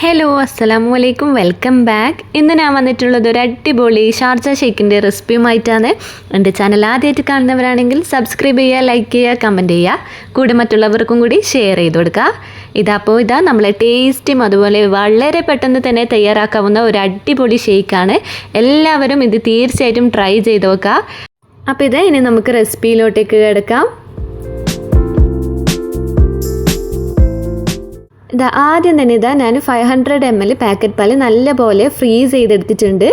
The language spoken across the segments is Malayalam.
ഹലോ അസ്സലാമു അലൈക്കും വെൽക്കം ബാക്ക് ഇന്ന് ഞാൻ വന്നിട്ടുള്ളത് ഒരു അടിപൊളി ഷാർജ ഷേക്കിന്റെ റെസിപ്പിയുമായിട്ടാണ്. എന്റെ ചാനൽ ആദ്യമായിട്ട് കാണുന്നവരാണെങ്കിൽ സബ്സ്ക്രൈബ് ചെയ്യുക ലൈക്ക് ചെയ്യുക കമന്റ് ചെയ്യുക. കൂടെ മറ്റുള്ളവർക്കും കൂടി ഷെയർ ചെയ്ത് കൊടുക്കുക. ഇതപ്പോൾ ഇതാ നമ്മളെ ടേസ്റ്റും അതുപോലെ വളരെ പെട്ടെന്ന് തന്നെ തയ്യാറാക്കാവുന്ന ഒരു അടിപൊളി ഷേക്കാണ്. എല്ലാവരും ഇത് തീർച്ചയായിട്ടും ട്രൈ ചെയ്ത് നോക്കുക. അപ്പോൾ ഇത് ഇനി നമുക്ക് റെസിപ്പിയിലോട്ടേക്ക് കിടക്കാം. ഇതാ ആദ്യം തന്നെ ഇതാ ഞാൻ five hundred M L packet പാൽ നല്ലപോലെ ഫ്രീസ് ചെയ്തെടുത്തിട്ടുണ്ട്.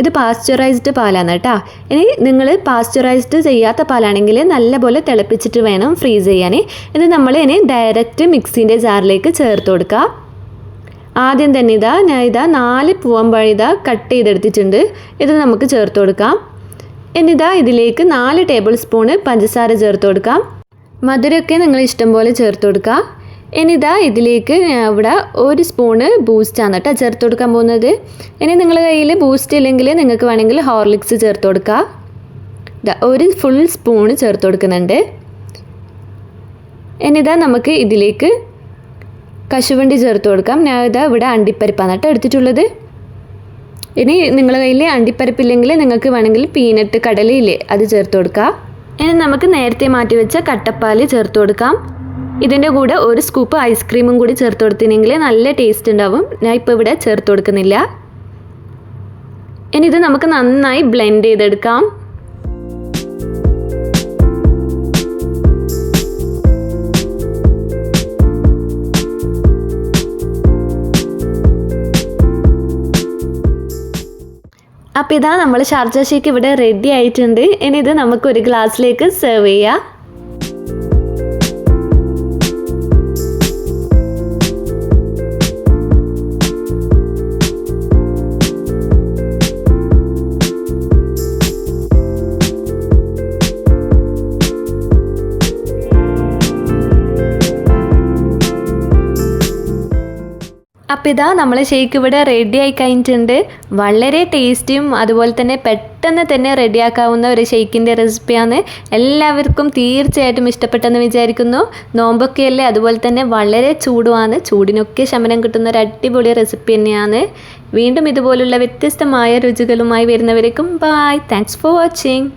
ഇത് പാസ്ചറൈസ്ഡ് പാലാണ് കേട്ടോ. ഇനി നിങ്ങൾ പാസ്ചറൈസ്ഡ് ചെയ്യാത്ത പാലാണെങ്കിൽ നല്ലപോലെ തിളപ്പിച്ചിട്ട് വേണം ഫ്രീസ് ചെയ്യാൻ ഇത് നമ്മൾ ഇനി ഡയറക്റ്റ് മിക്സിന്റെ ജാറിലേക്ക് ചേർത്ത് കൊടുക്കുക ആദ്യം തന്നെ ഇതാ ഞാൻ ഇതാ നാല് പൂവമ്പഴം ഇതാ കട്ട് ചെയ്തെടുത്തിട്ടുണ്ട്. ഇത് നമുക്ക് ചേർത്ത് കൊടുക്കാം. എന്നിതാ ഇതിലേക്ക് നാല് ടേബിൾ സ്പൂണ് പഞ്ചസാര ചേർത്ത് കൊടുക്കാം. മധുരമൊക്കെ നിങ്ങൾ ഇഷ്ടം പോലെ ചേർത്ത് കൊടുക്കുക ഇനിതാ ഇതിലേക്ക് ഇവിടെ ഒരു സ്പൂണ് ബൂസ്റ്റാണ് കേട്ടോ ചേർത്ത് കൊടുക്കാൻ പോകുന്നത്. ഇനി നിങ്ങളുടെ കയ്യിൽ ബൂസ്റ്റ് ഇല്ലെങ്കിൽ നിങ്ങൾക്ക് വേണമെങ്കിൽ ഹോർലിക്സ് ചേർത്ത് കൊടുക്കാം. ഇതാ ഒരു ഫുൾ സ്പൂണ് ചേർത്ത് കൊടുക്കുന്നുണ്ട്. ഇനിതാ നമുക്ക് ഇതിലേക്ക് കശുവണ്ടി ചേർത്ത് കൊടുക്കാം. ഞാൻ ഇതാ ഇവിടെ അണ്ടിപ്പരിപ്പാണ് കേട്ടോ എടുത്തിട്ടുള്ളത്. ഇനി നിങ്ങളുടെ കയ്യിൽ അണ്ടിപ്പരിപ്പില്ലെങ്കിൽ നിങ്ങൾക്ക് വേണമെങ്കിൽ പീനട്ട് കടലയില്ലേ അത് ചേർത്ത് കൊടുക്കാം. ഇനി നമുക്ക് നേരത്തെ മാറ്റി വെച്ച കട്ടപ്പാൽ ചേർത്ത് കൊടുക്കാം. ഇതിന്റെ കൂടെ ഒരു സ്കൂപ്പ് ഐസ്ക്രീമും കൂടി ചേർത്ത് കൊടുത്തിനെങ്കിൽ നല്ല ടേസ്റ്റ് ഉണ്ടാവും. ഞാൻ ഇപ്പോൾ ഇവിടെ ചേർത്ത് കൊടുക്കുന്നില്ല. ഇനി ഇത് നമുക്ക് നന്നായി ബ്ലെൻഡ് ചെയ്തെടുക്കാം. അപ്പോൾ ഇതാ നമ്മൾ ഷാർജ ഷേക്ക് ഇവിടെ റെഡി ആയിട്ടുണ്ട്. ഇനി ഇത് നമുക്ക് ഒരു ഗ്ലാസ്സിലേക്ക് സെർവ് ചെയ്യാം. അപ്പോൾ ഇതാ നമ്മൾ ഷേക്ക് ഇവിടെ റെഡി ആയി കഴിഞ്ഞിട്ടുണ്ട്. വളരെ ടേസ്റ്റിയും അതുപോലെ തന്നെ പെട്ടെന്ന് തന്നെ റെഡിയാക്കാവുന്ന ഒരു ഷേക്കിന്റെ റെസിപ്പിയാണ് എല്ലാവർക്കും തീർച്ചയായിട്ടും ഇഷ്ടപ്പെട്ടെന്ന് വിചാരിക്കുന്നു. നോമ്പൊക്കെയല്ലേ? അതുപോലെ തന്നെ വളരെ ചൂടുമാണ്. ചൂടിനൊക്കെ ശമനം കിട്ടുന്ന ഒരു അടിപൊളി റെസിപ്പി തന്നെയാണ്. വീണ്ടും ഇതുപോലുള്ള വ്യത്യസ്തമായ രുചികളുമായി വരുന്നവരേക്കും ബായ് താങ്ക്സ് ഫോർ വാച്ചിങ്